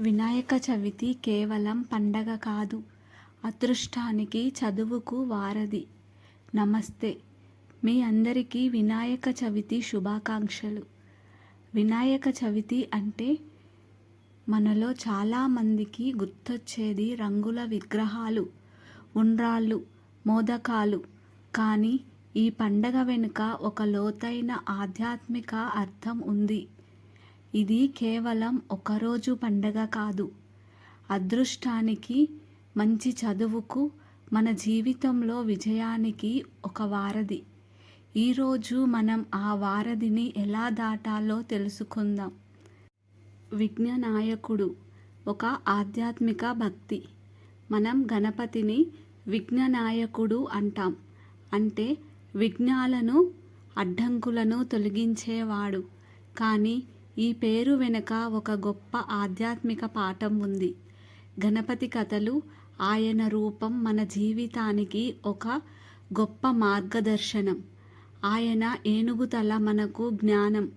వినాయక చవితి కేవలం పండగ కాదు అదృష్టానికి చదువుకు వారధి. నమస్తే. మీ అందరికీ వినాయక చవితి శుభాకాంక్షలు. వినాయక చవితి అంటే మనలో చాలామందికి గుర్తొచ్చేది రంగుల విగ్రహాలు ఉండ్రాళ్ళు మోదకాలు. కానీ ఈ పండగ వెనుక ఒక లోతైన ఆధ్యాత్మిక అర్థం ఉంది. ఇది కేవలం ఒకరోజు పండగ కాదు. అదృష్టానికి మంచి చదువుకు మన జీవితంలో విజయానికి ఒక వారధి. ఈరోజు మనం ఆ వారధిని ఎలా దాటాలో తెలుసుకుందాం. విఘ్ననాయకుడు ఒక ఆధ్యాత్మిక భక్తి. మనం గణపతిని విఘ్ననాయకుడు అంటాం. అంటే విఘ్నాలను అడ్డంకులను తొలగించేవాడు. కానీ ఈ పేరు వెనుక ఒక గొప్ప ఆధ్యాత్మిక పాఠం ఉంది. గణపతి కథలు ఆయన రూపం మన జీవితానికి ఒక గొప్ప మార్గదర్శనం. ఆయన ఏనుగుతల మనకు జ్ఞానం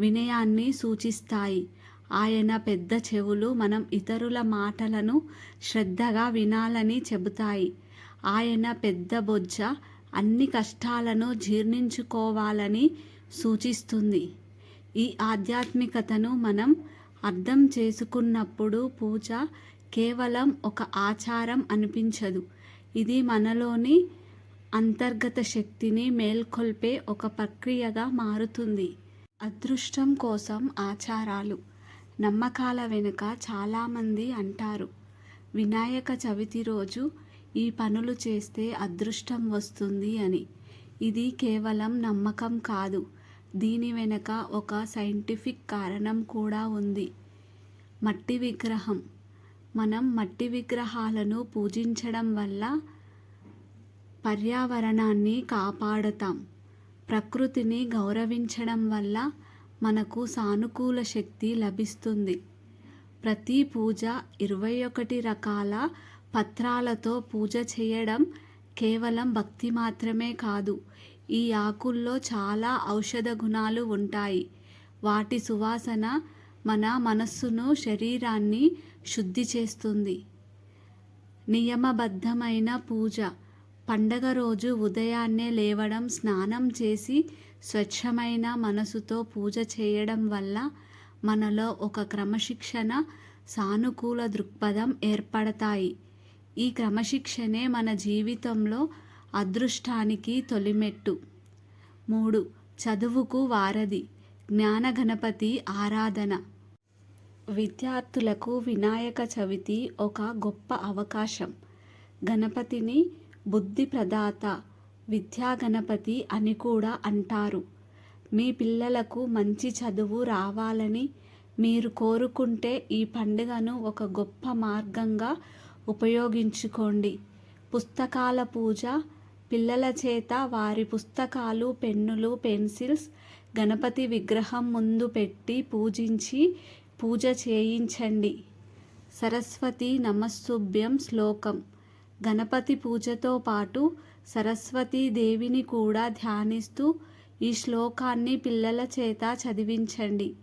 వినయాన్ని సూచిస్తాయి. ఆయన పెద్ద చెవులు మనం ఇతరుల మాటలను శ్రద్ధగా వినాలని చెబుతాయి. ఆయన పెద్ద బొజ్జ అన్ని కష్టాలను జీర్ణించుకోవాలని సూచిస్తుంది. ఈ ఆధ్యాత్మికతను మనం అర్థం చేసుకున్నప్పుడు పూజ కేవలం ఒక ఆచారం అనిపించదు. ఇది మనలోని అంతర్గత శక్తిని మేల్కొల్పే ఒక ప్రక్రియగా మారుతుంది. అదృష్టం కోసం ఆచారాలు నమ్మకాల వెనుక చాలామంది అంటారు. వినాయక చవితి రోజు ఈ పనులు చేస్తే అదృష్టం వస్తుంది అని. ఇది కేవలం నమ్మకం కాదు. దీని వెనుక ఒక సైంటిఫిక్ కారణం కూడా ఉంది. మట్టి విగ్రహం. మనం మట్టి విగ్రహాలను పూజించడం వల్ల పర్యావరణాన్ని కాపాడతాం. ప్రకృతిని గౌరవించడం వల్ల మనకు సానుకూల శక్తి లభిస్తుంది. ప్రతి పూజ ఇరవై ఒకటి రకాల పత్రాలతో పూజ చేయడం కేవలం భక్తి మాత్రమే కాదు ఈ ఆకుల్లో చాలా ఔషధ గుణాలు ఉంటాయి. వాటి సువాసన మన మనస్సును శరీరాన్ని శుద్ధి చేస్తుంది. నియమబద్ధమైన పూజ. పండగ రోజు ఉదయాన్నే లేవడం స్నానం చేసి స్వచ్ఛమైన మనసుతో పూజ చేయడం వల్ల మనలో ఒక క్రమశిక్షణ సానుకూల దృక్పథం ఏర్పడతాయి. ఈ క్రమశిక్షణే మన జీవితంలో అదృష్టానికి తొలిమెట్టు. మూడు. చదువుకు వారధి. జ్ఞానగణపతి ఆరాధన. విద్యార్థులకు వినాయక చవితి ఒక గొప్ప అవకాశం. గణపతిని బుద్ధి ప్రదాత విద్యా గణపతి అని కూడా అంటారు. మీ పిల్లలకు మంచి చదువు రావాలని మీరు కోరుకుంటే ఈ పండుగను ఒక గొప్ప మార్గంగా ఉపయోగించుకోండి. పుస్తకాల పూజ పిల్లల చేత వారి పుస్తకాలు పెన్నులు పెన్సిల్స్ గణపతి విగ్రహం ముందు పెట్టి పూజించి పూజ చేయించండి. సరస్వతి నమస్సుభ్యం శ్లోకం. గణపతి పూజతో పాటు సరస్వతీ దేవిని కూడా ధ్యానిస్తూ ఈ శ్లోకాన్ని పిల్లల చేత చదివించండి.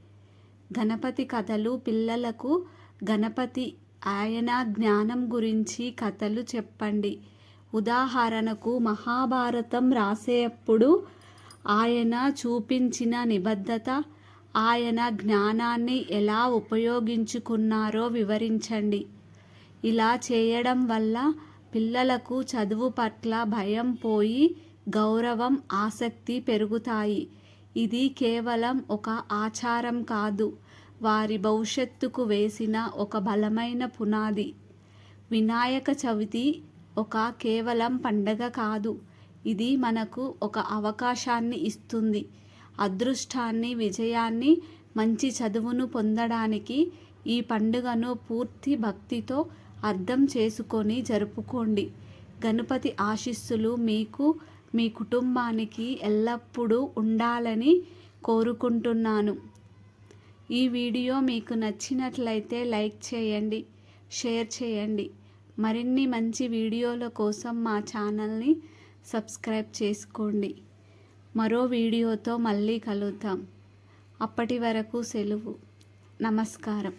గణపతి కథలు పిల్లలకు గణపతి ఆయన జ్ఞానం గురించి కథలు చెప్పండి. ఉదాహరణకు మహాభారతం రాసేప్పుడు ఆయన చూపించిన నిబద్ధత ఆయన జ్ఞానాన్ని ఎలా ఉపయోగించుకున్నారో వివరించండి. ఇలా చేయడం వల్ల పిల్లలకు చదువు పట్ల భయం పోయి గౌరవం ఆసక్తి పెరుగుతాయి. ఇది కేవలం ఒక ఆచారం కాదు వారి భవిష్యత్తుకు వేసిన ఒక బలమైన పునాది. వినాయక చవితి ఒక కేవలం పండగ కాదు. ఇది మనకు ఒక అవకాశాన్ని ఇస్తుంది. అదృష్టాన్ని విజయాన్ని మంచి చదువును పొందడానికి ఈ పండుగను పూర్తి భక్తితో అర్థం చేసుకొని జరుపుకోండి. గణపతి ఆశీస్సులు మీకు మీ కుటుంబానికి ఎల్లప్పుడూ ఉండాలని కోరుకుంటున్నాను. ఈ వీడియో మీకు నచ్చినట్లయితే లైక్ చేయండి షేర్ చేయండి. మరిన్ని మంచి వీడియోల కోసం మా ఛానల్ని సబ్స్క్రైబ్ చేసుకోండి. మరో వీడియోతో మళ్ళీ కలుద్దాం. అప్పటి వరకు సెలవు. నమస్కారం.